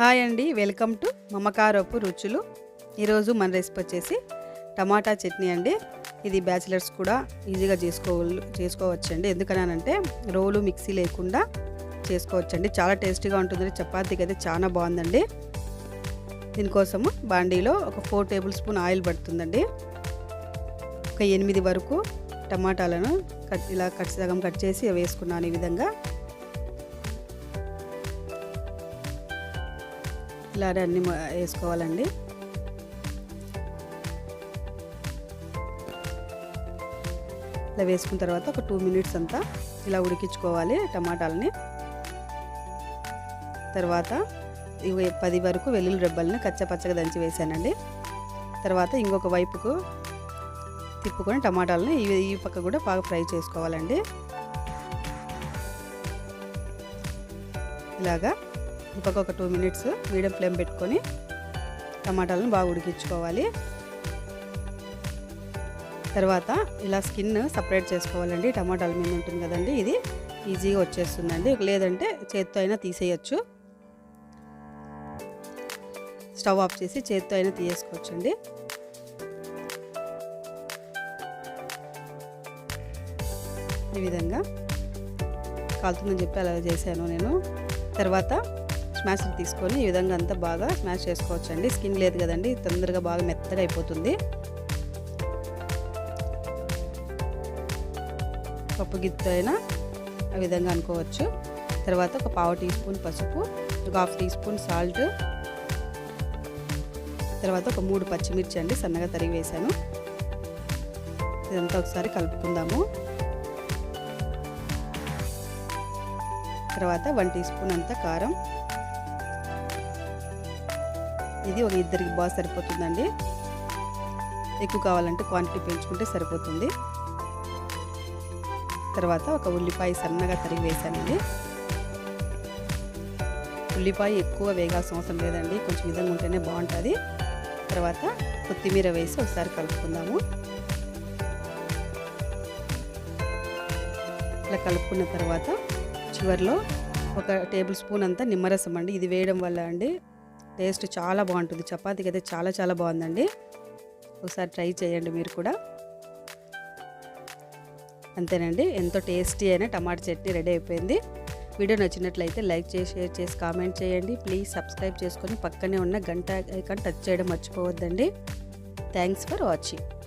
Hi అండి welcome to మమకారపు రుచులు. ఈరోజు మన రెసిపీ వచ్చేసి టమాటా చట్నీ అండి. ఇది బ్యాచిలర్స్ కూడా ఈజీగా చేసుకో చేసుకోవచ్చండి. ఎందుకనంటే రోలు మిక్సీ లేకుండా చేసుకోవచ్చండి. చాలా టేస్టీగా ఉంటుంది చపాతీకి అయితే చాలా బాగుందండి. దీనికోసము బాండీలో ఒక ఫోర్ టేబుల్ స్పూన్ ఆయిల్ పడుతుందండి. ఒక ఎనిమిది వరకు టమాటాలను కట్ ఇలా కట్ సగం కట్ చేసి వేసుకున్నాను ఈ విధంగా. ఇలానే అన్ని వేసుకోవాలండి. ఇలా వేసుకున్న తర్వాత ఒక టూ మినిట్స్ అంతా ఇలా ఉడికించుకోవాలి టమాటాలని. తర్వాత ఇవి పది వరకు వెల్లుల్లి రెబ్బల్ని కచ్చపచ్చగా దంచి వేసానండి. తర్వాత ఇంకొక వైపుకు తిప్పుకొని టమాటాలని ఈ ఈ పక్క కూడా బాగా ఫ్రై చేసుకోవాలండి. ఇలాగా ఇంకొక టూ మినిట్స్ మీడియం ఫ్లేమ్ పెట్టుకొని టమాటాలను బాగా ఉడికించుకోవాలి. తర్వాత ఇలా స్కిన్ సపరేట్ చేసుకోవాలండి. టమాటాల మీద ఉంటుంది కదండి ఇది. ఈజీగా వచ్చేస్తుందండి. లేదంటే చేత్తో అయినా తీసేయచ్చు. స్టవ్ ఆఫ్ చేసి చేత్తో అయినా తీసేసుకోవచ్చండి. ఈ విధంగా కాలుతుందని చెప్పి అలా చేశాను నేను. తర్వాత స్మాషర్ తీసుకొని ఈ విధంగా అంతా బాగా స్మాష్ చేసుకోవచ్చండి. స్కిన్ లేదు కదండి తొందరగా బాగా మెత్తగా అయిపోతుంది. పప్పు గిత్తు అయినా ఆ విధంగా అనుకోవచ్చు. తర్వాత ఒక పావు టీ స్పూన్ పసుపు ఒక హాఫ్ టీ స్పూన్ సాల్ట్ తర్వాత ఒక మూడు పచ్చిమిర్చి అండి సన్నగా తరిగి వేసాను. ఇదంతా ఒకసారి కలుపుకుందాము. తర్వాత వన్ టీ స్పూన్ అంత కారం ఇది ఒక ఇద్దరికి బాగా సరిపోతుందండి. ఎక్కువ కావాలంటే క్వాంటిటీ పెంచుకుంటే సరిపోతుంది. తర్వాత ఒక ఉల్లిపాయ సన్నగా తరిగి వేసానండి. ఉల్లిపాయ ఎక్కువ వేగాల్సిన అవసరం లేదండి. కొంచెం విధంగా ఉంటేనే బాగుంటుంది. తర్వాత కొత్తిమీర వేసి ఒకసారి కలుపుకుందాము. ఇలా కలుపుకున్న తర్వాత చివరిలో ఒక టేబుల్ స్పూన్ అంతా నిమ్మరసం అండి. ఇది వేయడం వల్ల అండి టేస్ట్ చాలా బాగుంటుంది. చపాతీకి అయితే చాలా చాలా బాగుందండి. ఒకసారి ట్రై చేయండి మీరు కూడా. అంతేనండి. ఎంతో టేస్టీ అయిన టమాటా చట్నీ రెడీ అయిపోయింది. వీడియో నచ్చినట్లయితే లైక్ చేసి షేర్ చేసి కామెంట్ చేయండి. ప్లీజ్ సబ్స్క్రైబ్ చేసుకొని పక్కనే ఉన్న గంట ఐకాన్ టచ్ చేయడం మర్చిపోవద్దండి. Thanks for watching.